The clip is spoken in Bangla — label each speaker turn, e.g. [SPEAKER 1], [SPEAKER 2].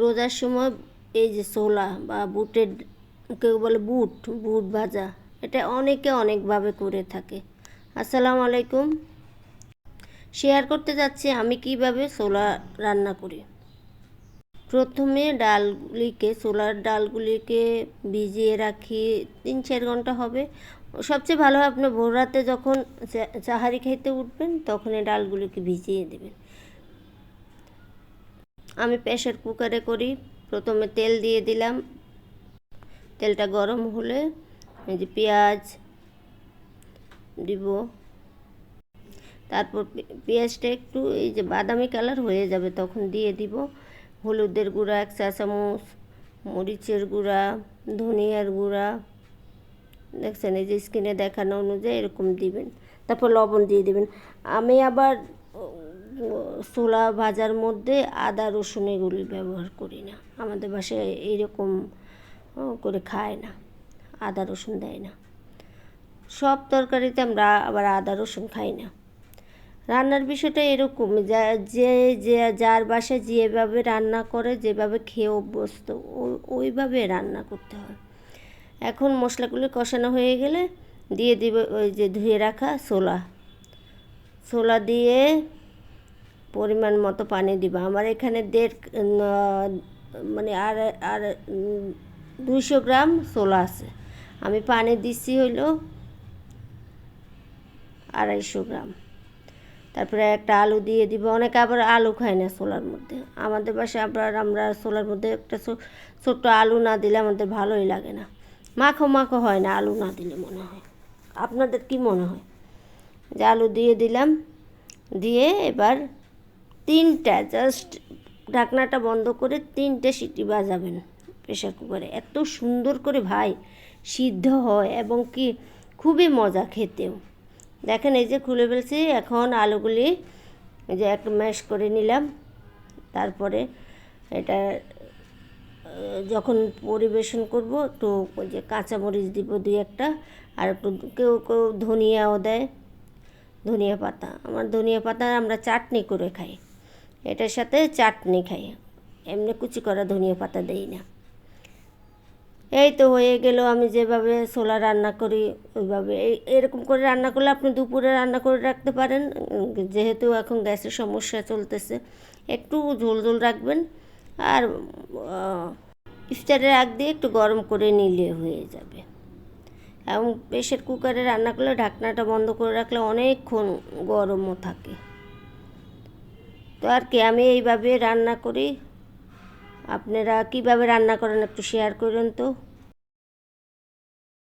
[SPEAKER 1] রোজার সময় এই যে ছোলা বা বুটের, কেউ বলে বুট বুট ভাজা, এটা অনেকে অনেকভাবে করে থাকে। আসসালামু আলাইকুম। শেয়ার করতে যাচ্ছি আমি কীভাবে ছোলা রান্না করি। প্রথমে ডালগুলিকে, ছোলার ডালগুলিকে ভিজিয়ে রাখি, তিন চার ঘণ্টা হবে। সবচেয়ে ভালো হয় আপনি ভোর রাতে যখন চাহারি খাইতে উঠবেন তখন এই ডালগুলিকে ভিজিয়ে দেবেন। আমি প্রেশার কুকারে করি। প্রথমে তেল দিয়ে দিলাম। তেলটা গরম হলে এই যে পেঁয়াজ দিব। তারপর পেঁয়াজটা একটু এই যে বাদামি কালার হয়ে যাবে তখন দিয়ে দিব। হলুদের গুঁড়া, এক চা চামচ, মরিচের গুঁড়া, ধনিয়ার গুঁড়া। দেখছেন এই যে স্কিনে দেখানো অনুযায়ী এরকম দিবেন। তারপর লবণ দিয়ে দিবেন। আমি আবার ছোলা ভাজার মধ্যে আদা রসুন এগুলি ব্যবহার করি না। আমাদের বাসায় এইরকম আহ, করে খায় না। আদা রসুন দেয় না। সব তরকারিতে আমরা আবার আদা রসুন খাই না। রান্নার বিষয়টা এরকম যা যে যার বাসায় যেভাবে রান্না করে যেভাবে খেয়ে অভ্যস্ত ওই- ওইভাবে রান্না করতে হয়। এখন মশলাগুলি কষানো হয়ে গেলে দিয়ে দিব ওই যে ধুয়ে রাখা ছোলা। ছোলা দিয়ে পরিমাণ মতো পানি দিব। আমার এখানে দেড় মানে আর আর দুইশো গ্রাম ছোলা আছে। আমি পানি দিচ্ছি হইল আড়াইশো গ্রাম। তারপরে একটা আলু দিয়ে দিব। অনেকে আবার আলু খায় না ছোলার মধ্যে। আমাদের বাসায় আবার আমরা ছোলার মধ্যে একটা ছোট্ট আলু না দিলে আমাদের ভালোই লাগে না। মাখো মাখো হয় না আলু না দিলে মনে হয়। আপনাদের কি মনে হয়? যে আলু দিয়ে দিলাম। দিয়ে এবার তিনটা জাস্ট ঢাকনাটা বন্ধ করে তিনটে সিটি বাজাবেন প্রেশার কুকারে এত সুন্দর করে ভাই সিদ্ধ হয় এবং কি খুবই মজা খেতেও। দেখেন এই যে খুলে ফেলছি, এখন আলুগুলি যে একটু ম্যাশ করে নিলাম। তারপরে এটা, যখন পরিবেশন করব, একটু ওই যে কাঁচামরিচ দিব দুই একটা, আর একটু কেউ কেউ ধনিয়াও দেয়। ধনিয়া পাতা, আমার ধনিয়া পাতা আমরা চাটনি করে খাই। এটার সাথে চাটনি খাই। এমনি কুচি করা ধনিয়া পাতা দেই না। এই তো হয়ে গেল, আমি যেভাবে ছোলা রান্না করি, ওইভাবে এই- এরকম করে রান্না করলে আপনি দুপুরে রান্না করে রাখতে পারেন। যেহেতু এখন গ্যাসের সমস্যা চলতেছে, একটু ঝোল ঝোল রাখবেন। আর ইফতারের আগ দিয়ে একটু গরম করে নিলে হয়ে যাবে। এবং প্রেশার কুকারে রান্না করলে ঢাকনাটা বন্ধ করে রাখলে অনেকক্ষণ গরমও থাকে। তো আর কি, আমি এইভাবে রান্না করি। আপনারা কীভাবে রান্না করেন একটু শেয়ার করুন তো।